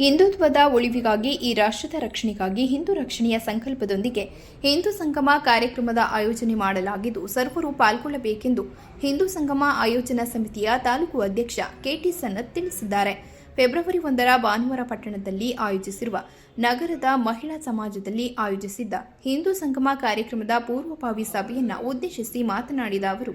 ಹಿಂದುತ್ವದ ಉಳಿವಿಗಾಗಿ, ಈ ರಾಷ್ಟ್ರದ ರಕ್ಷಣೆಗಾಗಿ ಹಿಂದೂ ರಕ್ಷಣೆಯ ಸಂಕಲ್ಪದೊಂದಿಗೆ ಹಿಂದೂ ಸಂಗಮ ಕಾರ್ಯಕ್ರಮದ ಆಯೋಜನೆ ಮಾಡಲಾಗಿದ್ದು, ಸರ್ವರು ಪಾಲ್ಗೊಳ್ಳಬೇಕೆಂದು ಹಿಂದೂ ಸಂಗಮ ಆಯೋಜನಾ ಸಮಿತಿಯ ತಾಲೂಕು ಅಧ್ಯಕ್ಷ ಕೆಟಿ ಸನ್ನತ್ ತಿಳಿಸಿದ್ದಾರೆ. ಫೆಬ್ರವರಿ ಒಂದರ ಭಾನುವಾರ ಪಟ್ಟಣದಲ್ಲಿ ಆಯೋಜಿಸಿರುವ ನಗರದ ಮಹಿಳಾ ಸಮಾಜದಲ್ಲಿ ಆಯೋಜಿಸಿದ್ದ ಹಿಂದೂ ಸಂಗಮ ಕಾರ್ಯಕ್ರಮದ ಪೂರ್ವಭಾವಿ ಸಭೆಯನ್ನು ಉದ್ದೇಶಿಸಿ ಮಾತನಾಡಿದ ಅವರು,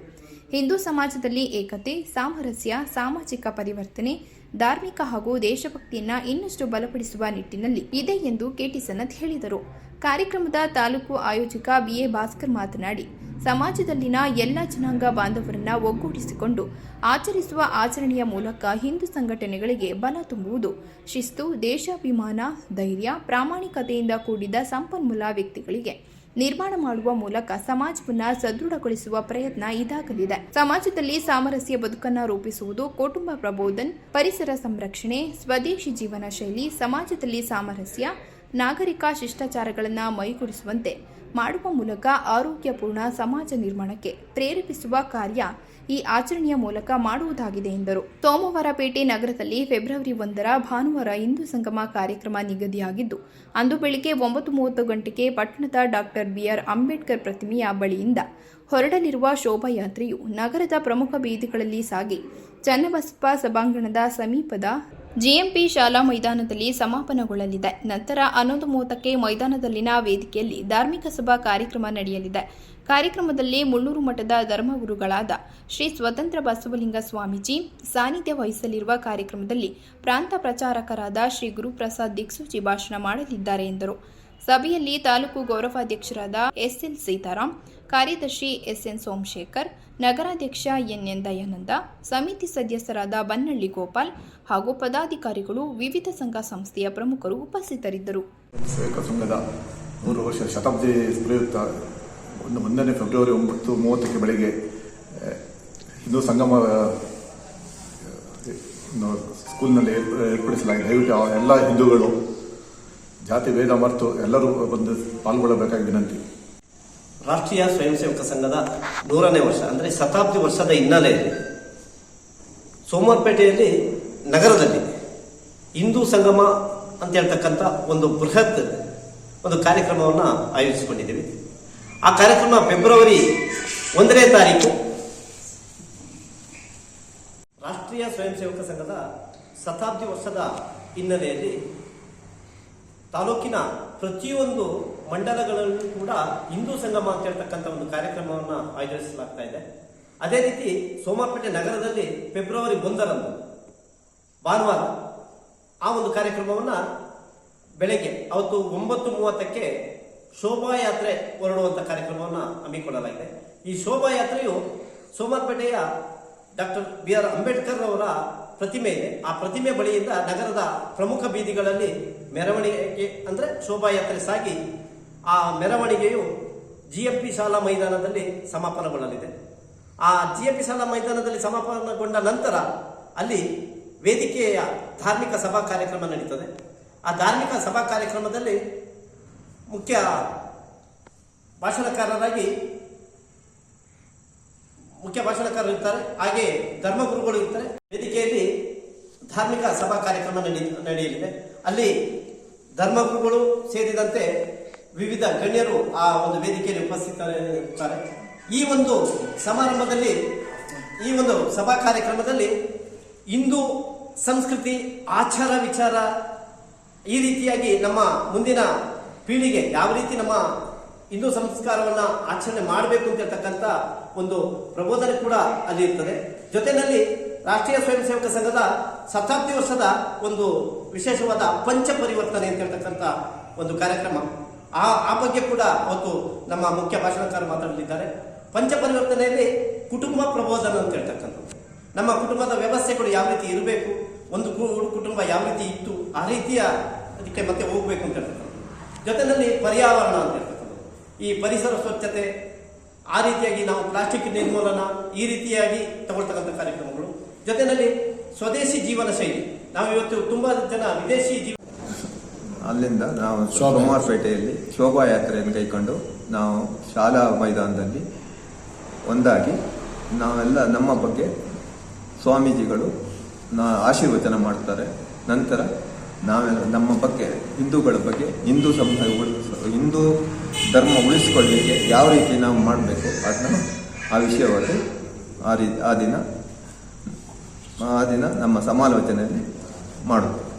ಹಿಂದೂ ಸಮಾಜದಲ್ಲಿ ಏಕತೆ, ಸಾಮರಸ್ಯ, ಸಾಮಾಜಿಕ ಪರಿವರ್ತನೆ ಧಾರ್ಮಿಕ ಹಾಗೂ ದೇಶಭಕ್ತಿಯನ್ನ ಇನ್ನಷ್ಟು ಬಲಪಡಿಸುವ ನಿಟ್ಟಿನಲ್ಲಿ ಇದೆ ಎಂದು ಕೆಟಿ ಸನತ್ ಹೇಳಿದರು. ಕಾರ್ಯಕ್ರಮದ ತಾಲೂಕು ಆಯೋಜಕ ಬಿಎ ಭಾಸ್ಕರ್ ಮಾತನಾಡಿ ಸಮಾಜದಲ್ಲಿನ ಎಲ್ಲ ಜನಾಂಗ ಬಾಂಧವರನ್ನ ಒಗ್ಗೂಡಿಸಿಕೊಂಡು ಆಚರಿಸುವ ಆಚರಣೆಯ ಮೂಲಕ ಹಿಂದೂ ಸಂಘಟನೆಗಳಿಗೆ ಬಲ ತುಂಬುವುದು. ಶಿಸ್ತು, ದೇಶಾಭಿಮಾನ, ಧೈರ್ಯ, ಪ್ರಾಮಾಣಿಕತೆಯಿಂದ ಕೂಡಿದ ಸಂಪನ್ಮೂಲ ವ್ಯಕ್ತಿಗಳಿಗೆ ನಿರ್ಮಾಣ ಮಾಡುವ ಮೂಲಕ ಸಮಾಜವನ್ನ ಸದೃಢಗೊಳಿಸುವ ಪ್ರಯತ್ನ ಇದಾಗಲಿದೆ. ಸಮಾಜದಲ್ಲಿ ಸಾಮರಸ್ಯ ಬದುಕನ್ನ ರೂಪಿಸುವುದು ಕುಟುಂಬ ಪ್ರಬೋಧನ್, ಪರಿಸರ ಸಂರಕ್ಷಣೆ, ಸ್ವದೇಶಿ ಜೀವನ ಶೈಲಿ, ಸಮಾಜದಲ್ಲಿ ಸಾಮರಸ್ಯ ನಾಗರಿಕ ಶಿಷ್ಟಾಚಾರಗಳನ್ನು ಮೈಗೂಡಿಸುವಂತೆ ಮಾಡುವ ಮೂಲಕ ಆರೋಗ್ಯಪೂರ್ಣ ಸಮಾಜ ನಿರ್ಮಾಣಕ್ಕೆ ಪ್ರೇರೇಪಿಸುವ ಕಾರ್ಯ ಈ ಆಚರಣೆಯ ಮೂಲಕ ಮಾಡುವುದಾಗಿದೆ ಎಂದರು. ಸೋಮವಾರಪೇಟೆ ನಗರದಲ್ಲಿ ಫೆಬ್ರವರಿ ಒಂದರ ಭಾನುವಾರ ಹಿಂದೂ ಸಂಗಮ ಕಾರ್ಯಕ್ರಮ ನಿಗದಿಯಾಗಿದ್ದು, ಅಂದು ಬೆಳಿಗ್ಗೆ ಒಂಬತ್ತು ಮೂವತ್ತು ಗಂಟೆಗೆ ಪಟ್ಟಣದ ಡಾಕ್ಟರ್ ಬಿಆರ್ ಅಂಬೇಡ್ಕರ್ ಪ್ರತಿಮೆಯ ಬಳಿಯಿಂದ ಹೊರಡಲಿರುವ ಶೋಭಾಯಾತ್ರೆಯು ನಗರದ ಪ್ರಮುಖ ಬೀದಿಗಳಲ್ಲಿ ಸಾಗಿ, ಚನ್ನಬಸಪ್ಪ ಸಭಾಂಗಣದ ಸಮೀಪದ ಜಿಎಂಪಿ ಶಾಲಾ ಮೈದಾನದಲ್ಲಿ ಸಮಾಪನಗೊಳ್ಳಲಿದೆ. ನಂತರ ಹನ್ನೊಂದು ಮೂವತ್ತಕ್ಕೆ ಮೈದಾನದಲ್ಲಿನ ವೇದಿಕೆಯಲ್ಲಿ ಧಾರ್ಮಿಕ ಸಭಾ ಕಾರ್ಯಕ್ರಮ ನಡೆಯಲಿದೆ. ಕಾರ್ಯಕ್ರಮದಲ್ಲಿ ಮುಳ್ಳೂರು ಮಠದ ಧರ್ಮಗುರುಗಳಾದ ಶ್ರೀ ಸ್ವತಂತ್ರ ಬಸವಲಿಂಗ ಸ್ವಾಮೀಜಿ ಸಾನ್ನಿಧ್ಯ ವಹಿಸಲಿರುವ ಕಾರ್ಯಕ್ರಮದಲ್ಲಿ ಪ್ರಾಂತ ಪ್ರಚಾರಕರಾದ ಶ್ರೀ ಗುರುಪ್ರಸಾದ್ ದಿಕ್ಸೂಚಿ ಭಾಷಣ ಮಾಡಲಿದ್ದಾರೆ ಎಂದರು. ಸಭೆಯಲ್ಲಿ ತಾಲೂಕು ಗೌರವಾಧ್ಯಕ್ಷರಾದ ಎಸ್ಎಲ್ ಸೀತಾರಾಮ್ ಕಾರ್ಯದರ್ಶಿ ಎಸ್ಎನ್ ಸೋಮಶೇಖರ್, ನಗರಾಧ್ಯಕ್ಷ ಎನ್ಎನ್ ದಯಾನಂದ, ಸಮಿತಿ ಸದಸ್ಯರಾದ ಬನ್ನಳ್ಳಿ ಗೋಪಾಲ್ ಹಾಗೂ ಪದಾಧಿಕಾರಿಗಳು, ವಿವಿಧ ಸಂಘ ಸಂಸ್ಥೆಯ ಪ್ರಮುಖರು ಉಪಸ್ಥಿತರಿದ್ದರು. ಸಂಘದ ನೂರು ವರ್ಷ ಶತಾಬ್ದಿ ಪ್ರಯುಕ್ತ ಒಂದು ಒಂದನೇ ಫೆಬ್ರವರಿ ಒಂಬತ್ತು ಮೂವತ್ತಕ್ಕೆ ಬೆಳಿಗ್ಗೆ ಹಿಂದೂ ಸಂಗಮ ಸ್ಕೂಲ್ನಲ್ಲಿ ಏರ್ಪಡಿಸಲಾಗಿದೆ. ದಯವಿಟ್ಟು ಎಲ್ಲ ಹಿಂದೂಗಳು, ಜಾತಿ, ಭೇದ, ಮರೆತು ಎಲ್ಲರೂ ಬಂದು ಪಾಲ್ಗೊಳ್ಳಬೇಕಾಗಿ ವಿನಂತಿ. ರಾಷ್ಟ್ರೀಯ ಸ್ವಯಂ ಸೇವಕ ಸಂಘದ ನೂರನೇ ವರ್ಷ, ಅಂದರೆ ಶತಾಬ್ದಿ ವರ್ಷದ ಹಿನ್ನೆಲೆಯಲ್ಲಿ ಸೋಮವಾರಪೇಟೆಯಲ್ಲಿ ನಗರದಲ್ಲಿ ಹಿಂದೂ ಸಂಗಮ ಅಂತ ಹೇಳ್ತಕ್ಕಂಥ ಒಂದು ಬೃಹತ್ ಒಂದು ಕಾರ್ಯಕ್ರಮವನ್ನು ಆಯೋಜಿಸಿಕೊಂಡಿದ್ದೀವಿ. ಆ ಕಾರ್ಯಕ್ರಮ ಫೆಬ್ರವರಿ ಒಂದನೇ ತಾರೀಕು ರಾಷ್ಟ್ರೀಯ ಸ್ವಯಂ ಸೇವಕ ಸಂಘದ ಶತಾಬ್ದಿ ವರ್ಷದ ಹಿನ್ನೆಲೆಯಲ್ಲಿ ತಾಲೂಕಿನ ಪ್ರತಿಯೊಂದು ಮಂಡಲಗಳಲ್ಲೂ ಕೂಡ ಹಿಂದೂ ಸಂಗಮ ಅಂತ ಹೇಳ್ತಕ್ಕಂಥ ಒಂದು ಕಾರ್ಯಕ್ರಮವನ್ನು ಆಯೋಜಿಸಲಾಗ್ತಾ ಇದೆ. ಅದೇ ರೀತಿ ಸೋಮಾಪೇಟೆ ನಗರದಲ್ಲಿ ಫೆಬ್ರವರಿ ಒಂದರಂದು, ಭಾನುವಾರ ಆ ಒಂದು ಕಾರ್ಯಕ್ರಮವನ್ನು ಬೆಳಗ್ಗೆ ಅವತ್ತು ಒಂಬತ್ತು ಮೂವತ್ತಕ್ಕೆ ಶೋಭಾಯಾತ್ರೆ ಹೊರಡುವಂಥ ಕಾರ್ಯಕ್ರಮವನ್ನು ಹಮ್ಮಿಕೊಳ್ಳಲಾಗಿದೆ. ಈ ಶೋಭಾಯಾತ್ರೆಯು ಸೋಮಾರ್ಪೇಟೆಯ ಡಾಕ್ಟರ್ ಬಿ ಆರ್ ಅಂಬೇಡ್ಕರ್ ಅವರ ಪ್ರತಿಮೆ, ಆ ಪ್ರತಿಮೆ ಬಳಿಯಿಂದ ನಗರದ ಪ್ರಮುಖ ಬೀದಿಗಳಲ್ಲಿ ಮೆರವಣಿಗೆ ಅಂದರೆ ಶೋಭಾಯಾತ್ರೆ ಸಾಗಿ ಆ ಮೆರವಣಿಗೆಯು ಜಿ ಎಂ ಪಿ ಶಾಲಾ ಮೈದಾನದಲ್ಲಿ ಸಮಾಪನಗೊಳ್ಳಲಿದೆ. ಆ ಜಿ ಎಂ ಪಿ ಶಾಲಾ ಮೈದಾನದಲ್ಲಿ ಸಮಾಪನಗೊಂಡ ನಂತರ ಅಲ್ಲಿ ವೇದಿಕೆಯ ಧಾರ್ಮಿಕ ಸಭಾ ಕಾರ್ಯಕ್ರಮ ನಡೀತದೆ. ಆ ಧಾರ್ಮಿಕ ಸಭಾ ಕಾರ್ಯಕ್ರಮದಲ್ಲಿ ಮುಖ್ಯ ಭಾಷಣಕಾರರಾಗಿ ಮುಖ್ಯ ಭಾಷಣಕಾರರು ಇರ್ತಾರೆ. ಹಾಗೆ ಧರ್ಮಗುರುಗಳು ಇರ್ತಾರೆ. ವೇದಿಕೆಯಲ್ಲಿ ಧಾರ್ಮಿಕ ಸಭಾ ಕಾರ್ಯಕ್ರಮ ನಡೆ, ನಡೆಯಲಿದೆ. ಅಲ್ಲಿ ಧರ್ಮಗುರುಗಳು ಸೇರಿದಂತೆ ವಿವಿಧ ಗಣ್ಯರು ಆ ಒಂದು ವೇದಿಕೆಯಲ್ಲಿ ಉಪಸ್ಥಿತರಿರುತ್ತಾರೆ ಈ ಒಂದು ಸಮಾರಂಭದಲ್ಲಿ, ಈ ಒಂದು ಸಭಾ ಕಾರ್ಯಕ್ರಮದಲ್ಲಿ ಹಿಂದೂ ಸಂಸ್ಕೃತಿ ಆಚಾರ ವಿಚಾರ ಈ ರೀತಿಯಾಗಿ ನಮ್ಮ ಮುಂದಿನ ಪೀಳಿಗೆ ಯಾವ ರೀತಿ ನಮ್ಮ ಹಿಂದೂ ಸಂಸ್ಕಾರವನ್ನ ಆಚರಣೆ ಮಾಡಬೇಕು ಅಂತ ಹೇಳ್ತಕ್ಕಂಥ ಒಂದು ಪ್ರಬೋಧನೆ ಕೂಡ ಅಲ್ಲಿ ಇರ್ತದೆ. ಜೊತೆಯಲ್ಲಿ ರಾಷ್ಟ್ರೀಯ ಸ್ವಯಂ ಸೇವಕ ಸಂಘದ ಶತಾಬ್ದಿ ವರ್ಷದ ಒಂದು ವಿಶೇಷವಾದ ಪಂಚ ಪರಿವರ್ತನೆ ಅಂತ ಹೇಳ್ತಕ್ಕಂಥ ಒಂದು ಕಾರ್ಯಕ್ರಮ. ಆ ಆ ಬಗ್ಗೆ ಕೂಡ ಅವತ್ತು ನಮ್ಮ ಮುಖ್ಯ ಭಾಷಣಕಾರ ಮಾತಾಡಲಿದ್ದಾರೆ. ಪಂಚ ಪರಿವರ್ತನೆಯಲ್ಲಿ ಕುಟುಂಬ ಪ್ರಬೋಧನ ಅಂತ ಹೇಳ್ತಕ್ಕಂಥದ್ದು ನಮ್ಮ ಕುಟುಂಬದ ವ್ಯವಸ್ಥೆಗಳು ಯಾವ ರೀತಿ ಇರಬೇಕು, ಒಂದು ಕುಟುಂಬ ಯಾವ ರೀತಿ ಇತ್ತು, ಆ ರೀತಿಯ ಅದಕ್ಕೆ ಮತ್ತೆ ಹೋಗಬೇಕು ಅಂತ ಹೇಳ್ತಕ್ಕಂಥದ್ದು ಜೊತೆಯಲ್ಲಿ ಪರ್ಯಾವರಣ ಅಂತ ಹೇಳ್ತಕ್ಕಂಥದ್ದು ಈ ಪರಿಸರ ಸ್ವಚ್ಛತೆ, ಆ ರೀತಿಯಾಗಿ ನಾವು ಪ್ಲಾಸ್ಟಿಕ್ ನಿರ್ಮೂಲನ ಈ ರೀತಿಯಾಗಿ ತಗೊಳ್ತಕ್ಕಂಥ ಕಾರ್ಯಕ್ರಮಗಳು. ಜೊತೆಯಲ್ಲಿ ಸ್ವದೇಶಿ ಜೀವನ ಶೈಲಿ. ನಾವು ಇವತ್ತು ತುಂಬಾ ಜನ ವಿದೇಶಿ ಜೀವ ಅಲ್ಲಿಂದ ನಾವು ಸೋಮವಾರಪೇಟೆಯಲ್ಲಿ ಶೋಭಾಯಾತ್ರೆಯನ್ನು ಕೈಕೊಂಡು ನಾವು ಶಾಲಾ ಮೈದಾನದಲ್ಲಿ ಒಂದಾಗಿ ನಾವೆಲ್ಲ ನಮ್ಮ ಬಗ್ಗೆ ಸ್ವಾಮೀಜಿಗಳು ನಾ ಆಶೀರ್ವಚನ ಮಾಡ್ತಾರೆ. ನಂತರ ನಾವೆಲ್ಲ ನಮ್ಮ ಬಗ್ಗೆ, ಹಿಂದೂಗಳ ಬಗ್ಗೆ, ಹಿಂದೂ ಸಮುದಾಯ ಉಳಿಸ ಹಿಂದೂ ಧರ್ಮ ಉಳಿಸ್ಕೊಳ್ಳಿಕ್ಕೆ ಯಾವ ರೀತಿ ನಾವು ಮಾಡಬೇಕು ಅದನ್ನ ಆ ವಿಷಯವಾಗಿ ಆ ರೀತಿ ಆ ದಿನ ಆ ದಿನ ನಮ್ಮ ಸಮಾಲೋಚನೆಯಲ್ಲಿ ಮಾಡೋದು.